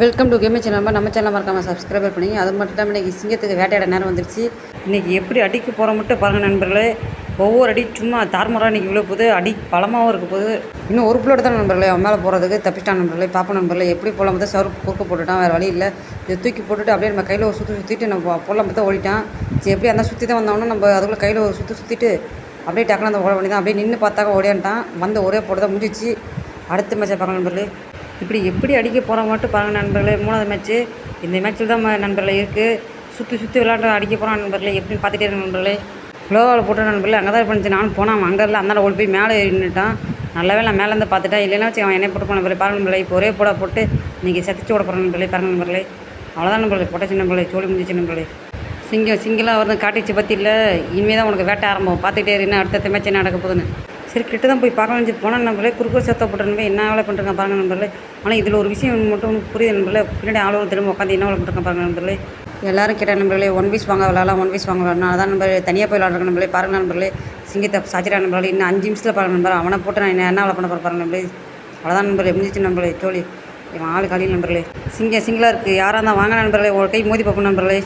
Welcome to கேமே channel நம்ம channel மறக்காமல் சப்ஸ்கிரைபர் பண்ணி அது மட்டும் இல்லாமல் இன்றைக்கி சிங்கத்துக்கு வேட்டையாட நேரம் வந்துருச்சு. இன்றைக்கி எப்படி அடிக்க போகிற மட்டும் பாருங்கள் நண்பர்களே. ஒவ்வொரு அடி சும்மா தார்மராக இன்றைக்கி இவ்வளோ போகுது. அடி பலமாகவும் இருக்க போகுது. இன்னும் ஒரு பிள்ளை தான் நண்பர்களே அவன் மேலே போகிறதுக்கு தப்பிச்சிட்டான் நண்பர்களே. பாப்பா நண்பர்களே எப்படி போகலாம் பார்த்தா சவுறு குறுக்க போட்டுட்டான் வேறு வழி இல்லை. இதை தூக்கி போட்டுட்டு அப்படியே நம்ம கையில் ஒரு சுற்றி சுற்றிட்டு நம்ம போகலாம் பார்த்தா ஓடிட்டான். சரி எப்படி அந்த சுற்றி தான் வந்தோன்னா நம்ம அதுக்குள்ளே கையில் ஒரு சுற்றி சுற்றிட்டு அப்படியே டக்குனு அந்த ஓட பண்ணி தான் அப்படியே நின்று பார்த்தாக்க ஓடியான்ட்டான். வந்து ஒரே போட்டு தான் முடிச்சு அடுத்த மேட்சை பார்க்கலாம் நண்பர்களே. இப்படி எப்படி அடிக்க போகிறோம் மட்டும் பாருங்கள் நண்பர்களே மூணாவது மேட்ச்சு இந்த மேட்ச்சில் தான் நண்பர்களே இருக்குது சுற்றி சுற்றி விளாண்டு அடிக்க போகிறான் நண்பர்களே எப்படின்னு பார்த்துட்டே இருக்க நண்பர்களே. க்ளோவால் போட்ட நண்பர்களே அங்கே தான் இருந்துச்சு நானும் போனேன் அவன் அங்கே இல்லை அந்த ஓடி போய் மேலே நின்றுட்டான் நல்லாவே நான் மேலேருந்து பார்த்துட்டேன். இல்லைன்னா வச்சு அவன் என்ன போட்டு போன பிள்ளை பாருங்க நண்பர்களே இப்போ ஒரே போட போட்டு இன்றைக்கி செத்துச்சு விட போகிற நண்பர்களே பாருங்க நண்பர்களே. அவ்வளோதான் நண்பர்களே போட்டாச்சு நண்பர்களே சோழி முடிஞ்சிச்சு நண்பர்களே. சிங்கம் சிங்கிளாக வந்து காட்டிச்சு பற்றி இல்லை. இனிமேல் தான் உனக்கு வேட்டை ஆரம்பம். பார்த்துக்கிட்டே இருந்தேன் அடுத்த மேட்ச் என்ன நடக்க போகுதுன்னு. சரி கிட்ட தான் போய் பார்க்கலாம் சொல்லி போனால் நம்பளே குறுக்க சேர்த்தப்பட்ட நம்பளே என்ன வேலை பண்ணுறாங்க பாருங்க நம்பளே ஆனால் இதில் ஒரு விஷயம் மட்டும் புரியுது நம்பளே பின்னாடி ஆளோ திரும்ப உட்காந்து என்ன வேலை பண்ணுறாங்க பாருங்க நம்பளே எல்லாரும் கேட்ட நம்பளே ஒன் பீஸ் வாங்க விளாடலாம் ஒன் பீஸ் வாங்க விளாடலாம். அதான் நம்ம தனியாக போய் விளாட்ற நம்பளே பாருங்க நம்பளே சிங்கத்தை சாச்சிரா நம்பளே இன்னும் அஞ்சு நிமிஷத்தில் பாருங்க நம்பர் அவனை போட்டு நான் என்ன என்ன வேலை பண்ண போகிறேன் பாருங்க நம்பளே அவ்வளோதான் நம்பளே முடிஞ்சிச்சு நம்பளே தோழி இவன் ஆள் காலையில் நண்பர்களே. சிங்க சிங்கிளாக இருக்குது யாராக இருந்தால் வாங்க நண்பர்களே. ஒரு கை மோதி பார்ப்போம் நண்பர்களே.